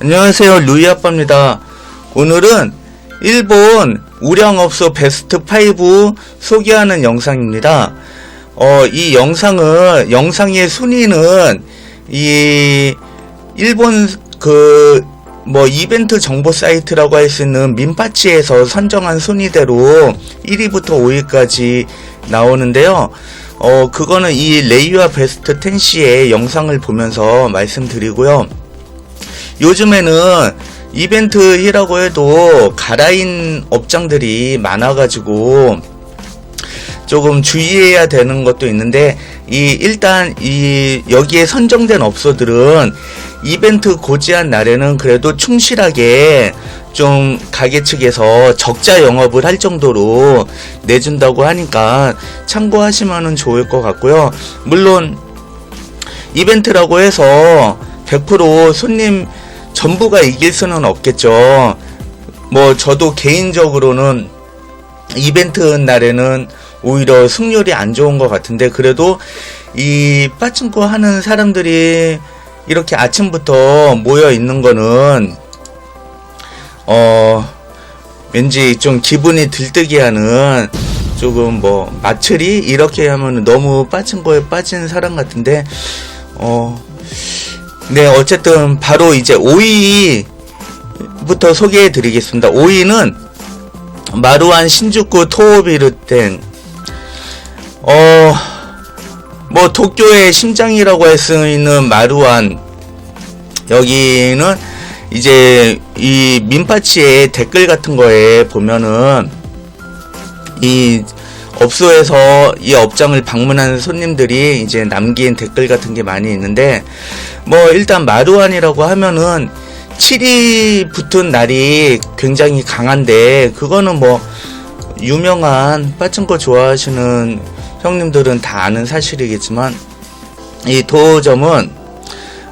안녕하세요 루이 아빠입니다 오늘은 일본 우량업소 베스트 5 소개하는 영상입니다 어, 이 영상은 영상의 순위는 이 일본 그 뭐 이벤트 정보 사이트라고 할 수 있는 민파치에서 선정한 순위대로 1위부터 5위까지 나오는데요. 어, 그거는 이 레이와 베스트 10시의 영상을 보면서 말씀드리고요. 요즘에는 이벤트 히라고 해도 가라인 업장들이 많아가지고 조금 주의해야 되는 것도 있는데 이 일단 이 여기에 선정된 업소들은 이벤트 고지한 날에는 그래도 충실하게 좀 가게 측에서 적자 영업을 할 정도로 내준다고 하니까 참고하시면 좋을 것 같고요. 물론 이벤트라고 해서 100% 손님 전부가 이길 수는 없겠죠. 뭐 저도 개인적으로는 이벤트 날에는 오히려 승률이 안 좋은 것 같은데 그래도 이 빠친코 하는 사람들이 이렇게 아침부터 모여 있는 거는 어 왠지 좀 기분이 들뜨게 하는 조금 뭐 마츠리 이렇게 하면 너무 빠진 거에 빠진 사람 같은데 어 네, 어쨌든 바로 이제 5위부터 소개해 드리겠습니다. 5위는 마루안 신주쿠 토오비르텐. 어, 뭐 도쿄의 심장이라고 할 수 있는 마루안. 여기는 이제 이 민파치의 댓글 같은 거에 보면은 이 업소에서 이 업장을 방문하는 손님들이 이제 남긴 댓글 같은 게 많이 있는데 뭐 일단 마루안이라고 하면은 7위 붙은 날이 굉장히 강한데 그거는 뭐 유명한 빠친거 좋아하시는 형님들은 다 아는 사실이겠지만 이 도점은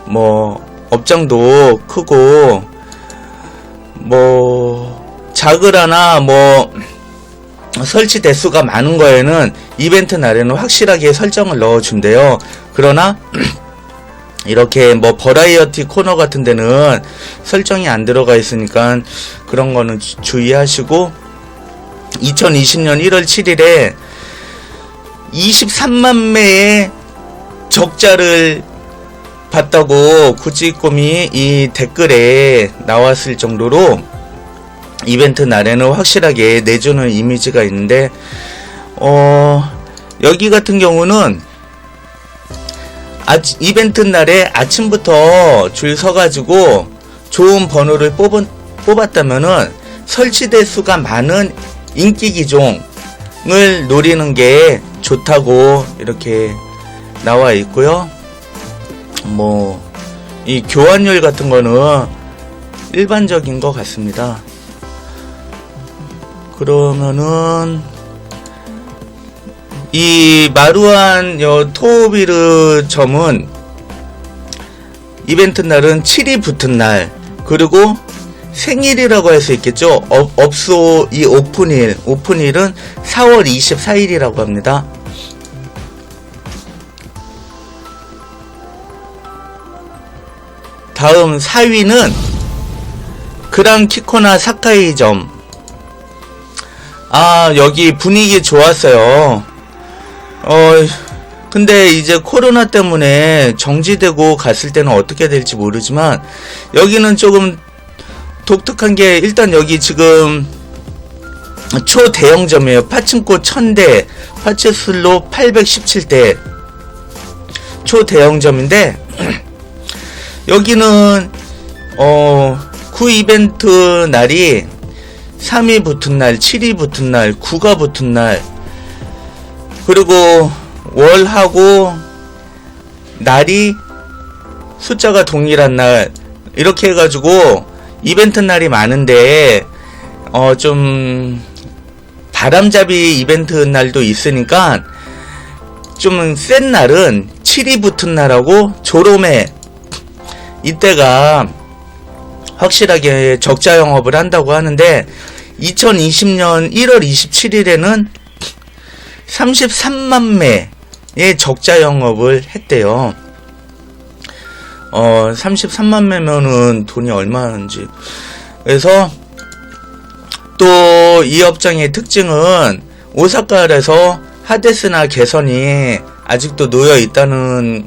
뭐 업장도 크고 뭐 작으라나 뭐 설치 대수가 많은 거에는 이벤트 날에는 확실하게 설정을 넣어준대요. 그러나 이렇게 뭐 버라이어티 코너 같은 데는 설정이 안 들어가 있으니까 그런 거는 주- 주의하시고 2020년 1월 7일에 23만 매의 적자를 봤다고 구찌꼬미 이 댓글에 나왔을 정도로 이벤트 날에는 확실하게 내주는 이미지가 있는데 어 여기 같은 경우는 아, 이벤트 날에 아침부터 줄 서가지고 좋은 번호를 뽑은, 뽑았다면은 설치 대수가 많은 인기 기종을 노리는 게 좋다고 이렇게 나와 있고요. 뭐, 이 교환율 같은 거는 일반적인 것 같습니다. 그러면은 이 마루안 요 토비르 점은 이벤트 날은 7이 붙은 날 그리고 생일이라고 할 수 있겠죠. 업, 업소 이 오픈일 오픈일은 4월 24일이라고 합니다. 다음 4위는 그랑 키코나 사카이점 아, 여기 분위기 좋았어요. 어, 근데 이제 코로나 때문에 정지되고 갔을 때는 어떻게 될지 모르지만, 여기는 조금 독특한 게, 일단 여기 지금 초대형점이에요. 파친코 1000대, 파츠슬로 817대. 초대형점인데, 여기는, 어, 구 이벤트 날이 3위 붙은 날, 7위 붙은 날, 9가 붙은 날, 그리고 월하고 날이 숫자가 동일한 날, 이렇게 해가지고 이벤트 날이 많은데, 어, 좀, 바람잡이 이벤트 날도 있으니까, 좀 센 날은 7위 붙은 날하고 조롬에, 이때가 확실하게 적자 영업을 한다고 하는데 2020년 1월 27일에는 33만 매의 적자 영업을 했대요. 어, 33만 매면은 돈이 얼마인지. 그래서 또 이 업장의 특징은 오사카에서 하데스나 개선이 아직도 놓여 있다는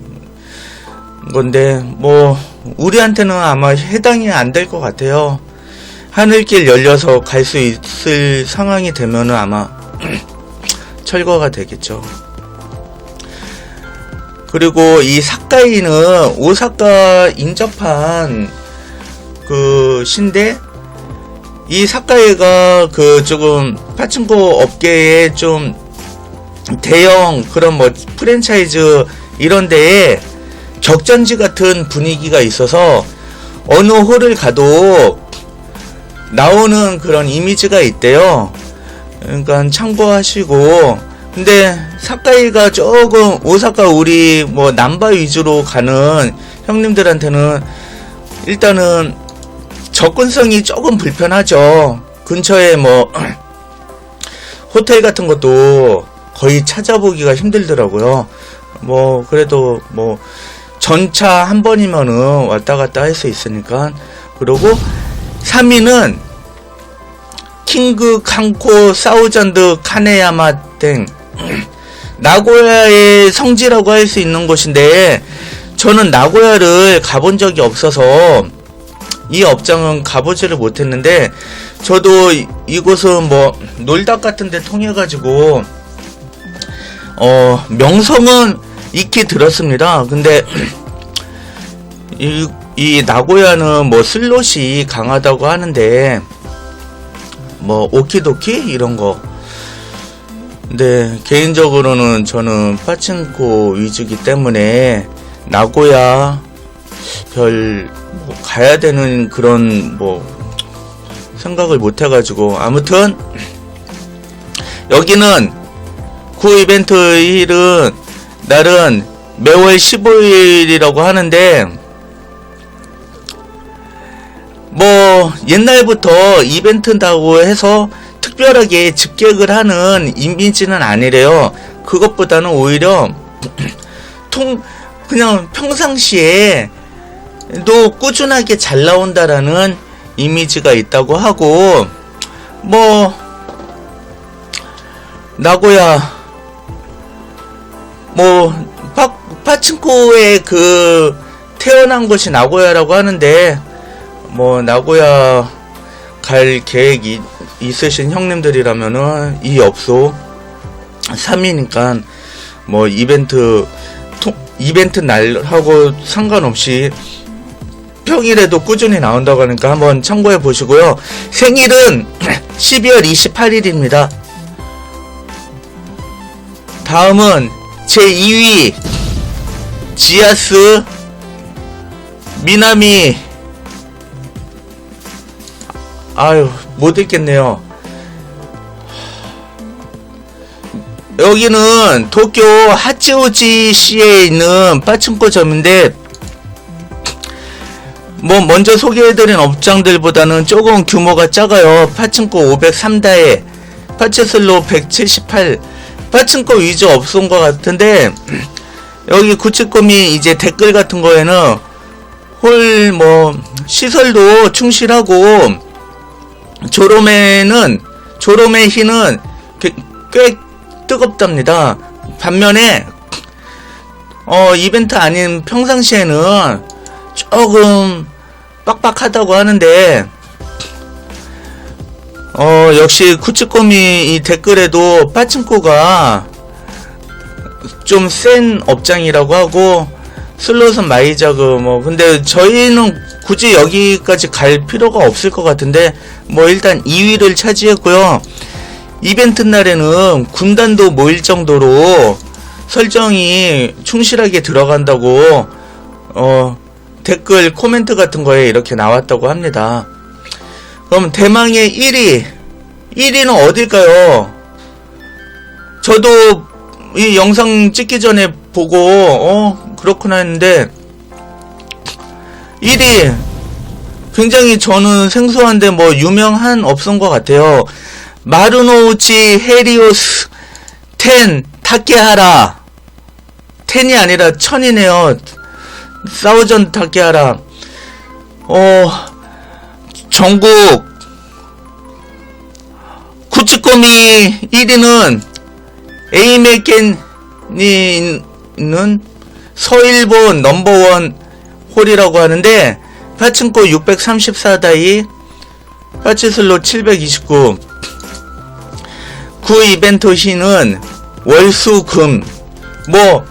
건데 뭐 우리한테는 아마 해당이 안 될 것 같아요. 하늘길 열려서 갈 수 있을 상황이 되면은 아마 철거가 되겠죠. 그리고 이 사카이는 오사카 인접한 그 신데 이 사카이가 그 조금 파친코 업계에 좀 대형 그런 뭐 프랜차이즈 이런 데에 격전지 같은 분위기가 있어서 어느 홀을 가도 나오는 그런 이미지가 있대요. 그러니까 참고하시고 근데 사카이가 조금 오사카 우리 뭐 남바 위주로 가는 형님들한테는 일단은 접근성이 조금 불편하죠. 근처에 뭐 호텔 같은 것도 거의 찾아보기가 힘들더라고요. 뭐 그래도 뭐 전차 한 번이면은 왔다 갔다 할 수 있으니까. 그리고 3위는 킹그 칸코 사우전드 카네야마 땡. 나고야의 성지라고 할 수 있는 곳인데 저는 나고야를 가본 적이 없어서 이 업장은 가보지를 못했는데 저도 이- 이곳은 뭐 놀다 같은 데 통해 가지고 어 명성은 익히 들었습니다. 근데 이, 이 나고야는 뭐 슬롯이 강하다고 하는데 뭐 오키도키 이런 거 근데 개인적으로는 저는 파친코 위주기 때문에 나고야 별 뭐 가야 되는 그런 뭐 생각을 못 해가지고 아무튼 여기는 구 이벤트 일은 날은 매월 15일이라고 하는데 뭐 옛날부터 이벤트다고 해서 특별하게 집객을 하는 이미지는 아니래요. 그것보다는 오히려 통 그냥 평상시에 도 꾸준하게 잘 나온다라는 이미지가 있다고 하고 뭐 나고야 뭐 파, 파친코의 그 태어난 곳이 나고야라고 하는데 뭐 나고야 갈 계획이 있으신 형님들이라면은 이 업소 3위니까 뭐 이벤트 토- 이벤트 날하고 상관없이 평일에도 꾸준히 나온다고 하니까 한번 참고해 보시고요. 생일은 12월 28일입니다. 다음은 제 2위 지아스 미나미 아유 못 읽겠네요. 여기는 도쿄 하치오지시에 있는 빠친코점인데 뭐 먼저 소개해드린 업장들보다는 조금 규모가 작아요. 파친코 503다에 파체슬로 178 파친코 위주 업소인 것 같은데 여기 구치콤이 이제 댓글 같은 거에는 홀 뭐 시설도 충실하고 조롬에는 조롬의 희는 꽤, 꽤 뜨겁답니다. 반면에 어 이벤트 아닌 평상시에는 조금 빡빡하다고 하는데 어 역시 쿠치코미 이 댓글에도 빠친코가 좀 센 업장이라고 하고 슬롯은 마이자그 뭐 근데 저희는 굳이 여기까지 갈 필요가 없을 것 같은데 뭐 일단 2위를 차지했고요 이벤트 날에는 군단도 모일 정도로 설정이 충실하게 들어간다고 어 댓글 코멘트 같은 거에 이렇게 나왔다고 합니다. 그럼 대망의 1위 1위는 어딜까요? 저도 이 영상 찍기 전에 보고 어 그렇구나 했는데 1위 굉장히 저는 생소한데 뭐 유명한 업소인 것 같아요. 마루노우치 헤리오스 텐 타케하라 텐이 아니라 천이네요. 사우전 타케하라 어 전국 구찌꼬미 1위는 에이메켄니는 서일본 넘버원 홀이라고 하는데 파친코 634다이 파치슬로 729 구. 이벤트 시는 월수금. 뭐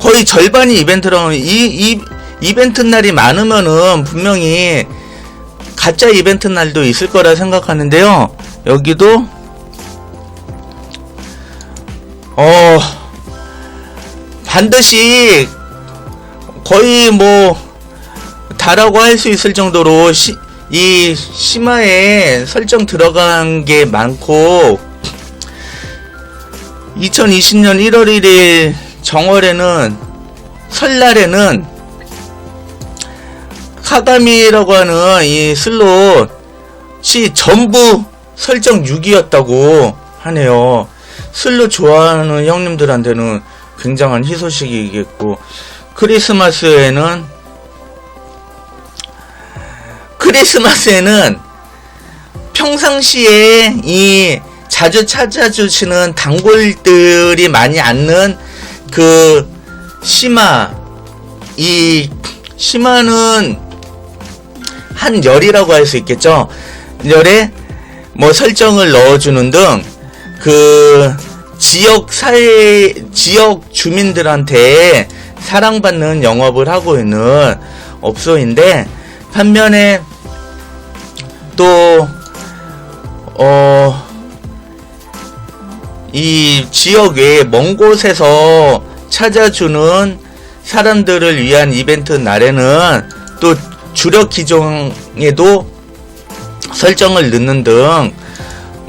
거의 절반이 이벤트라고 이, 이 이벤트 날이 많으면은 분명히 가짜 이벤트 날도 있을 거라 생각하는데요. 여기도 어 반드시 거의 뭐 다라고 할 수 있을 정도로 시, 이 심화에 설정 들어간 게 많고 2020년 1월 1일 정월에는 설날에는 카가미라고 하는 이 슬롯이 전부 설정 6이었다고 하네요. 슬롯 좋아하는 형님들한테는 굉장한 희소식이겠고 크리스마스에는 크리스마스에는 평상시에 이 자주 찾아주시는 단골들이 많이 앉는 그 심화 이 심화는 한 열이라고 할 수 있겠죠. 열에 뭐 설정을 넣어주는 등 그 지역 사회 지역 주민들한테 사랑받는 영업을 하고 있는 업소인데 반면에 또 어, 이 지역 외에 먼 곳에서 찾아주는 사람들을 위한 이벤트 날에는 또 주력 기종에도 설정을 넣는 등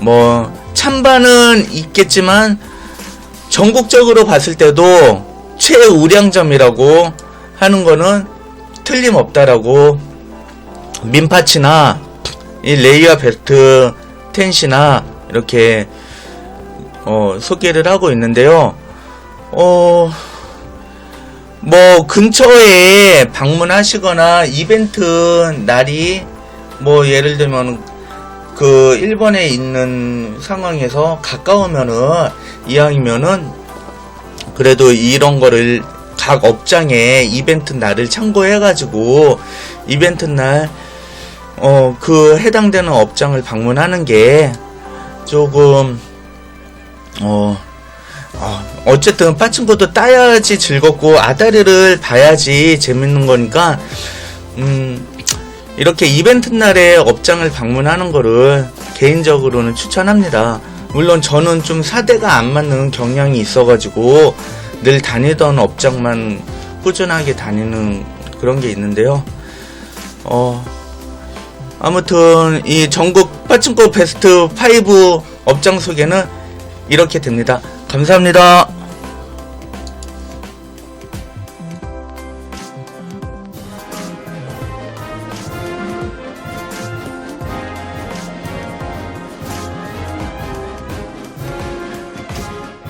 뭐 찬반은 있겠지만 전국적으로 봤을 때도 최우량점이라고 하는 거는 틀림없다라고 민파치나 이 레이어 벨트 텐시나 이렇게 어, 소개를 하고 있는데요. 어, 뭐 근처에 방문하시거나 이벤트 날이 뭐 예를 들면 그 일본에 있는 상황에서 가까우면은 이왕이면은 그래도 이런 거를 각 업장에 이벤트 날을 참고해 가지고 이벤트 날 어, 그 해당되는 업장을 방문하는 게 조금 어, 어, 어쨌든 빠친코도 따야지 즐겁고 아다리를 봐야지 재밌는 거니까 음, 이렇게 이벤트 날에 업장을 방문하는 거를 개인적으로는 추천합니다. 물론 저는 좀 사대가 안 맞는 경향이 있어가지고 늘 다니던 업장만 꾸준하게 다니는 그런 게 있는데요. 어, 아무튼 이 전국 빠친코 베스트 5 업장 소개는 이렇게 됩니다. 감사합니다.